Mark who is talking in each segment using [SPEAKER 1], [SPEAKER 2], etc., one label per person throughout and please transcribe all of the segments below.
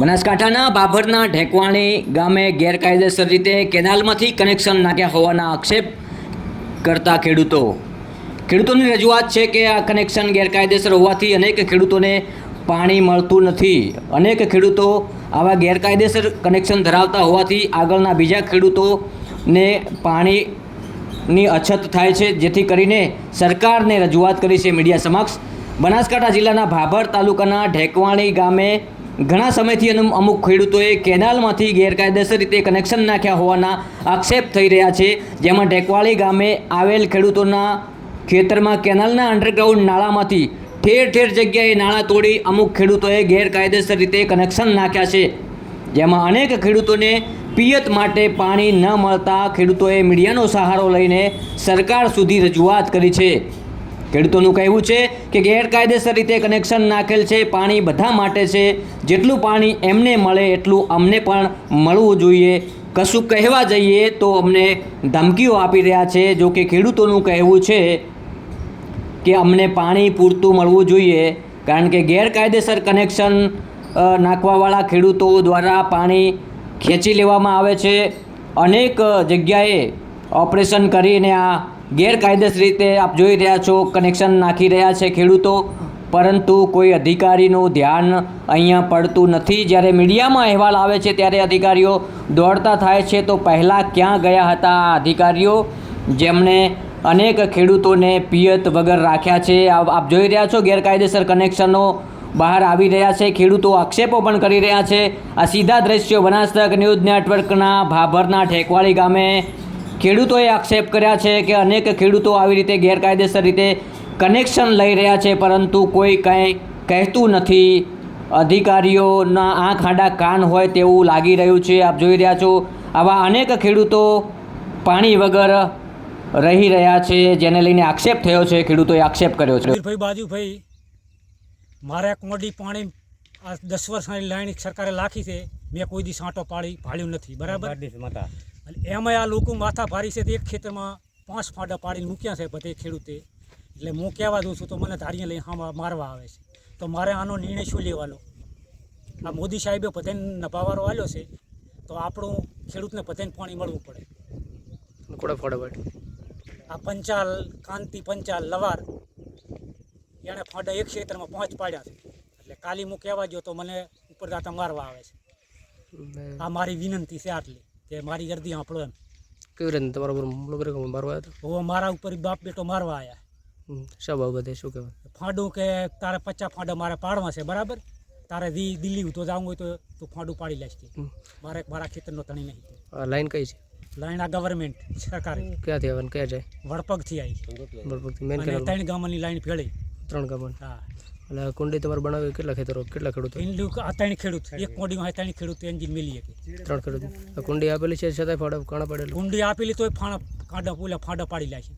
[SPEAKER 1] બનાસકાંઠાના બાભરના ઢેકવાણી ગામે ગેરકાયદેસર રીતે કેનાલમાંથી કનેક્શન નાખ્યા હોવાના આક્ષેપ કરતા ખેડૂતો. ખેડૂતોની રજૂઆત છે કે આ કનેક્શન ગેરકાયદેસર હોવાથી અનેક ખેડૂતોને પાણી મળતું નથી. અનેક ખેડૂતો આવા ગેરકાયદેસર કનેક્શન ધરાવતા હોવાથી આગળના બીજા ખેડૂતોને પાણીની અછત થાય છે. જેથી કરીને સરકારને રજૂઆત કરી છે મીડિયા સમક્ષ. બનાસકાંઠા જિલ્લાના ભાભર તાલુકાના ઢેકવાણી ગામે ઘણા સમયથી અનુ- અમુક ખેડૂતોએ કેનાલમાંથી ગેરકાયદેસર રીતે કનેક્શન નાખ્યા હોવાના આક્ષેપ થઈ રહ્યા છે. જેમાં ઢેકવાળી ગામે આવેલ ખેડૂતોના ખેતરમાં કેનાલના અંડરગ્રાઉન્ડ નાળામાંથી ઠેર ઠેર જગ્યાએ નાળા તોડી અમુક ખેડૂતોએ ગેરકાયદેસર રીતે કનેક્શન નાખ્યા છે. જેમાં અનેક ખેડૂતોને પિયત માટે પાણી ન મળતા ખેડૂતોએ મીડિયાનો સહારો લઈને સરકાર સુધી રજૂઆત કરી છે. ખેડૂતોનું કહેવું છે કે ગેરકાયદેસર રીતે કનેક્શન નાખેલ છે, પાણી બધા માટે છે. જેટલું પાણી એમને મળે, એટલું અમને પણ મળવું જોઈએ. કશું કહેવા જઈએ તો અમને ધમકીઓ આપી રહ્યા છે. જો કે ખેડૂતોનું કહેવું છે કે અમને પાણી પૂરતું મળવું જોઈએ. કારણ કે ગેરકાયદેસર કનેક્શન નાખવાવાળા ખેડૂતો દ્વારા પાણી ખેંચી લેવામાં આવે છે. અનેક જગ્યાએ ઓપરેશન કરીને આ ગેરકાયદેસર રીતે આપ જોઈ રહ્યા છો કનેક્શન નાખી રહ્યા છે ખેડૂતો. પરંતુ કોઈ અધિકારીનું ધ્યાન અહીંયા પડતું નથી. જ્યારે મીડિયામાં અહેવાલ આવે છે ત્યારે અધિકારીઓ દોડતા થાય છે. તો પહેલાં ક્યાં ગયા હતા આ અધિકારીઓ? જેમણે અનેક ખેડૂતોને પિયત વગર રાખ્યા છે. આપ જોઈ રહ્યા છો ગેરકાયદેસર કનેક્શનો બહાર આવી રહ્યા છે. ખેડૂતો આક્ષેપો પણ કરી રહ્યા છે. આ સીધા દ્રશ્યો બનાસતક ન્યૂઝ નેટવર્કના ભાભરના ઠેકવાળી ગામે ખેડૂતોએ આક્ષેપ કર્યા છે કે અનેક ખેડૂતો આવી રીતે ગેરકાયદેસર રીતે કનેક્શન લઈ રહ્યા છે પરંતુ કોઈ કંઈ કહેતું નથી. અધિકારીઓના આંખ આડા કાન હોય તેવું લાગી રહ્યું છે. આપ જોઈ રહ્યા છો આવા અનેક ખેડૂતો પાણી વગર રહી રહ્યા છે જેને લઈને આક્ષેપ થયો છે. ખેડૂતોએ આક્ષેપ કર્યો છે.
[SPEAKER 2] ભાઈ બાજુભાઈ મારે કોડી પાણી આ દસ વર્ષની લાઈન સરકારે લાખી છે. મેં કોઈ દી સાંટો પાડી પાડ્યું નથી. બરાબર? અને એમાંય આ લોકો માથા ભારી છે તે એક ખેતરમાં પાંચ ફાંડા પાડીને મૂક્યા છે બધે ખેડૂતે. એટલે હું કહેવા દઉં છું તો મને ધારીએ લઈ હા મારવા આવે છે. તો મારે આનો નિર્ણય શું લેવાનો? આ મોદી સાહેબે પતેન નભાવારો આવ્યો છે તો આપણું ખેડૂતને પતેન પાણી મળવું પડે. આ પંચાલ કાંતિ પંચાલ લવાર એણે ફાંડા એક ક્ષેત્રમાં પાંચ પાડ્યા છે. એટલે કાલી હું કહેવા જો તો મને ઉપર દાતા મારવા આવે છે. આ મારી વિનંતી છે આટલી. કે મારી ગરદી આપણો એમ.
[SPEAKER 3] કેવી રીતે તમારા ઉપર હુમલો કર્યો મારવા આવ્યા
[SPEAKER 2] હવે મારા ઉપર બાપ બેટો મારવા આવ્યા.
[SPEAKER 3] હતા શા બાબતે? શું કહેવાય
[SPEAKER 2] ફાંડું કે તારે પચાસ ફાંડા મારે પાડવા છે બરાબર? તારે દી દિલ્હી તો જવું હોય તો તું ફાંડું પાડી લેશ. કે મારે મારા ખેતરનો તણી નહીં.
[SPEAKER 3] લાઈન કઈ છે?
[SPEAKER 2] લાઈન આ ગવર્મેન્ટ સરકાર.
[SPEAKER 3] ક્યાંથી આવે કે ક્યાં જાય?
[SPEAKER 2] વડપગથી આવી.
[SPEAKER 3] વડપગથી મેન
[SPEAKER 2] ત્રણ ગામની લાઈન ફેળી
[SPEAKER 3] ત્રણ ગામન?
[SPEAKER 2] હા.
[SPEAKER 3] એટલે કુંડી તમારે બનાવી કેટલા ખેતરો? કેટલા ખેડૂતો?
[SPEAKER 2] ત્રણ ખેડૂત એક કોડીમાં ત્રણ ખેડૂત એન્જિન મિલી શકે.
[SPEAKER 3] ત્રણ ખેડૂતો. કુંડી આપેલી છે છતાંય ફાડા કાણા પડેલું?
[SPEAKER 2] કુંડી આપેલી તોય ફાણા કાંડા પૂલા ફાડા પાડી લે છે.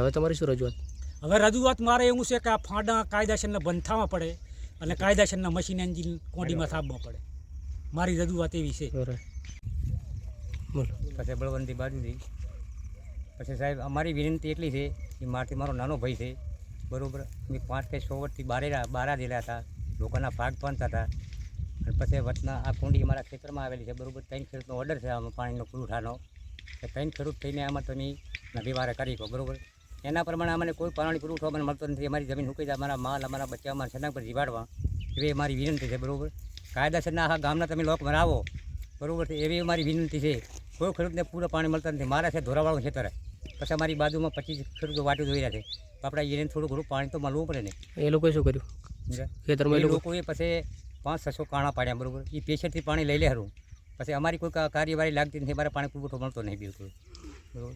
[SPEAKER 3] હવે તમારી શું રજૂઆત?
[SPEAKER 2] હવે રજૂઆત મારે એવું છે કે આ ફાંડા કાયદાસરના બંધાવા પડે અને કાયદાસરના મશીન એન્જિન કોડીમાં થાપવા પડે. મારી રજૂઆત એવી છે.
[SPEAKER 4] પછી બળવંતી બાજુથી. પછી સાહેબ અમારી વિનંતી એટલી છે કે મારાથી મારો નાનો ભાઈ છે. બરાબર. અમે પાંચ કે છ વર્ષથી બારે બારા દેલા હતા. લોકોના ભાગ પણ હતા. અને પછી વચના, આ કુંડી અમારા ખેતરમાં આવેલી છે, બરાબર. ત્રણ ખેડૂતનો ઓર્ડર છે, આમાં પાણીનો પુરવઠાનો કે ત્રણ ખેડૂત થઈને આમાં તમે વારે કરી કહો બરાબર. એના પ્રમાણે અમને કોઈ પાણી પુરવઠો અમને મળતો નથી. અમારી જમીન હુકી જાય, અમારા માલ, અમારા બચ્ચા, અમારા સનાક પર જીવાડવા. એવી અમારી વિનંતી છે, બરાબર. કાયદાસરના આ ગામના તમે લોક બનાવો બરાબર છે, એવી અમારી વિનંતી છે. કોઈ ખેડૂતને પૂરું પાણી મળતા નથી. મારા છે ધોરાવાળું ખેતર. પછી અમારી બાજુમાં પચીસ ખેડૂતો વાટી રહ્યા છે. તો આપણે એને થોડું ઘણું પાણી તો મળવું પડે ને.
[SPEAKER 3] એ લોકોએ શું કર્યું? ખેતરમાં
[SPEAKER 4] એ લોકોએ પછી પાંચ છસો કાણા પાડ્યા બરાબર. એ પેશરથી પાણી લઈ લે હરું. પછી અમારી કોઈ કાર્યવાહી લાગતી નથી અમારે પાણી પુરવઠો મળતો નહીં બિલકુલ. બરાબર?